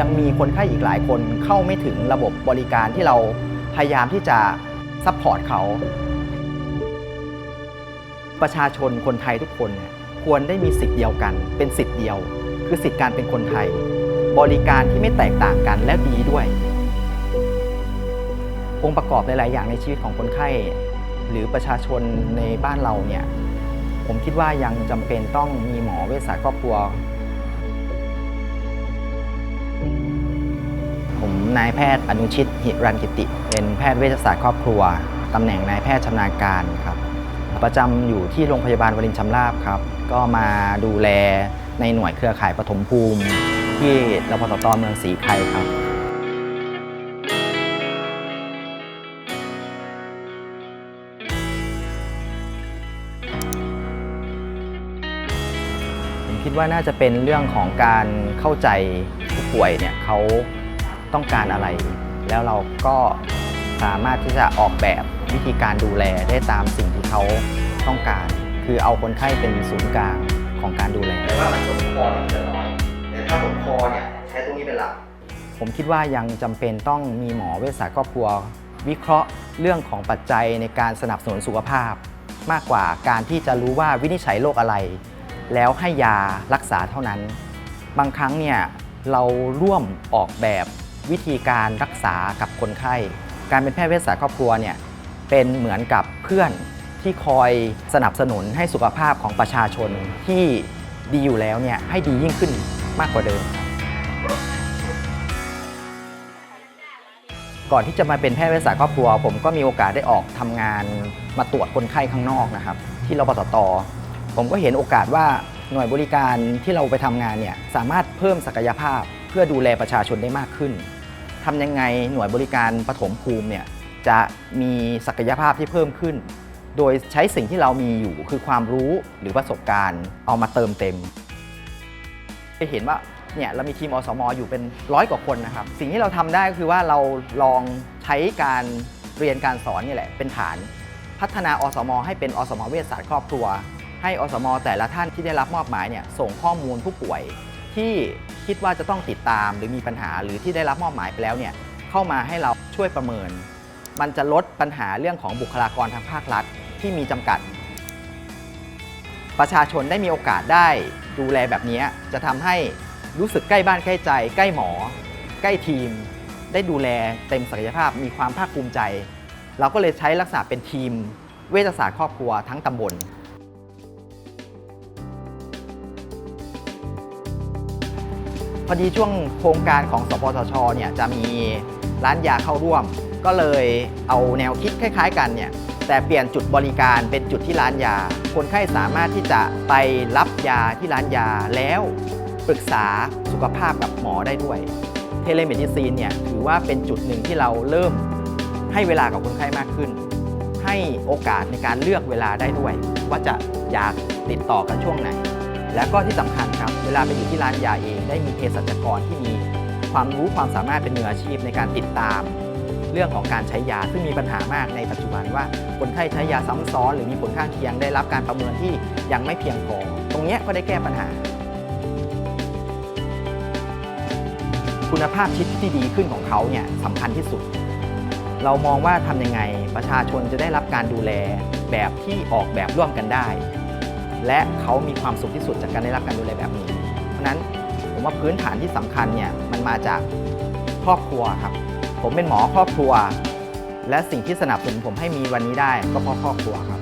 ยังมีคนไข้อีกหลายคนเข้าไม่ถึงระบบบริการที่เราพยายามที่จะซัพพอร์ตเขา ประชาชนคนไทยทุกคนเนี่ยควรได้มีสิทธิ์เดียวกัน เป็นสิทธิ์เดียว คือสิทธิการเป็นคนไทย บริการที่ไม่แตกต่างกันและดีด้วย องค์ประกอบหลาย ๆ อย่างในชีวิตของคนไข้ หรือประชาชนในบ้านเราเนี่ยผมคิดว่ายังจำเป็นต้องมีหมอเวชศาสตร์ครอบครัว นายแพทย์อนุชิตหิรันกิติ เป็นแพทย์เวชศาสตร์ครอบครัวตำแหน่งนายแพทย์ชำนาญการครับ ประจำอยู่ที่โรงพยาบาลวรินชำราบครับ ก็มาดูแลในหน่วยเครือข่ายปฐมภูมิ ที่รพสตเมืองศรีไครครับผมคิดว่าน่าจะเป็นเรื่องของการเข้าใจผู้ป่วยเนี่ยเขา ต้องการอะไร แล้วเราก็สามารถที่จะออกแบบวิธีการดูแลได้ตามสิ่งที่เขาต้องการ คือเอาคนไข้เป็นศูนย์กลางของการดูแลแต่ว่ามันสมคอเนี่ยจะน้อยแต่ถ้าสมคอเนี่ยใช้ตรงนี้เป็นหลักผมคิดว่ายังจำเป็นต้องมีหมอเวชศาสตร์ครอบครัว วิเคราะห์เรื่องของปัจจัยในการสนับสนุนสุขภาพ มากกว่าการที่จะรู้ว่าวินิจฉัยโรคอะไร แล้วให้ยารักษาเท่านั้น บางครั้งเนี่ยเราร่วมออกแบบ วิธีการรักษากับคนไข้ การเป็นแพทย์เวชศาสตร์ครอบครัวเนี่ยเป็นเหมือนกับเพื่อนที่คอยสนับสนุนให้สุขภาพของประชาชนที่ดีอยู่แล้วเนี่ยให้ดียิ่งขึ้นมากกว่าเดิม ก่อนที่จะมาเป็นแพทย์เวชศาสตร์ครอบครัว ผมก็มีโอกาสได้ออกทำงานมาตรวจคนไข้ข้างนอกนะครับ ที่รปตตผมก็เห็นโอกาสว่าหน่วยบริการที่เราไปทำงานเนี่ยสามารถเพิ่มศักยภาพ พื่อดูแลประชาชนได้มากขึ้นทำยังไงหน่วยบริการปฐมภูมิเนี่ยจะมีศักยภาพที่เพิ่มขึ้น โดยใช้สิ่งที่เรามีอยู่คือความรู้หรือประสบการณ์เอามาเติมเต็มจะเห็นว่าเนี่ยเรามีทีมอสมอยู่เป็นร้อยกว่าคนนะครับ สิ่งที่เราทำได้ก็คือว่าเราลองใช้การเรียนการสอนนี่แหละ เป็นฐาน พัฒนาอสมให้เป็นอสมเวชศาสตร์ครอบครัว ให้อสมแต่ละท่านที่ได้รับมอบหมายเนี่ยส่งข้อมูลผู้ป่วย ที่คิดว่าจะต้องติดตามหรือมีปัญหาหรือที่ได้รับมอบหมายไปแล้วเนี่ยเข้ามาให้เราช่วยประเมิน มันจะลดปัญหาเรื่องของบุคลากรทางภาครัฐที่มีจำกัด ประชาชนได้มีโอกาสได้ดูแลแบบนี้จะทำให้รู้สึกใกล้บ้านใกล้ใจ ใกล้หมอ ใกล้ทีม ได้ดูแลเต็มศักยภาพมีความภาคภูมิใจ เราก็เลยใช้ลักษณะเป็นทีม เวชศาสตร์ครอบครัวทั้งตำบล อดีช่วงโครงการของสปสชเนี่ยจะมีร้านยาเข้าร่วม ก็เลยเอาแนวคิดคล้าย ๆ กันเนี่ยแต่เปลี่ยนจุดบริการเป็นจุดที่ร้านยา คนไข้สามารถที่จะไปรับยาที่ร้านยาแล้วปรึกษาสุขภาพกับหมอได้ด้วย เทเลเมดิซีนเนี่ยถือว่าเป็นจุดหนึ่งที่เราเริ่มให้เวลากับคนไข้มากขึ้น ให้โอกาสในการเลือกเวลาได้ด้วย ว่าจะอยากติดต่อกันช่วงไหน และก็ที่สำคัญครับ เวลาไปอยู่ที่ร้านยาเองได้มีเภสัชกรที่มีความรู้ความสามารถเป็นมืออาชีพในการติดตาม เรื่องของการใช้ยาซึ่งมีปัญหามากในปัจจุบันว่าคนไข้ใช้ยาซ้ำซ้อน หรือมีผลข้างเคียงได้รับการประเมินที่ยังไม่เพียงพอ ตรงนี้ก็ได้แก้ปัญหา คุณภาพชีวิตที่ดีขึ้นของเขาเนี่ยสำคัญที่สุด เรามองว่าทำยังไงประชาชนจะได้รับการดูแลแบบที่ออกแบบร่วมกันได้ และเขามีความสุขที่สุดจากการได้รับการดูแลแบบนี้ เพราะนั้นผมว่าพื้นฐานที่สำคัญเนี่ยมันมาจากครอบครัวครับ ผมเป็นหมอครอบครัว และสิ่งที่สนับสนุนผมให้มีวันนี้ได้ก็เพราะครอบครัวครับ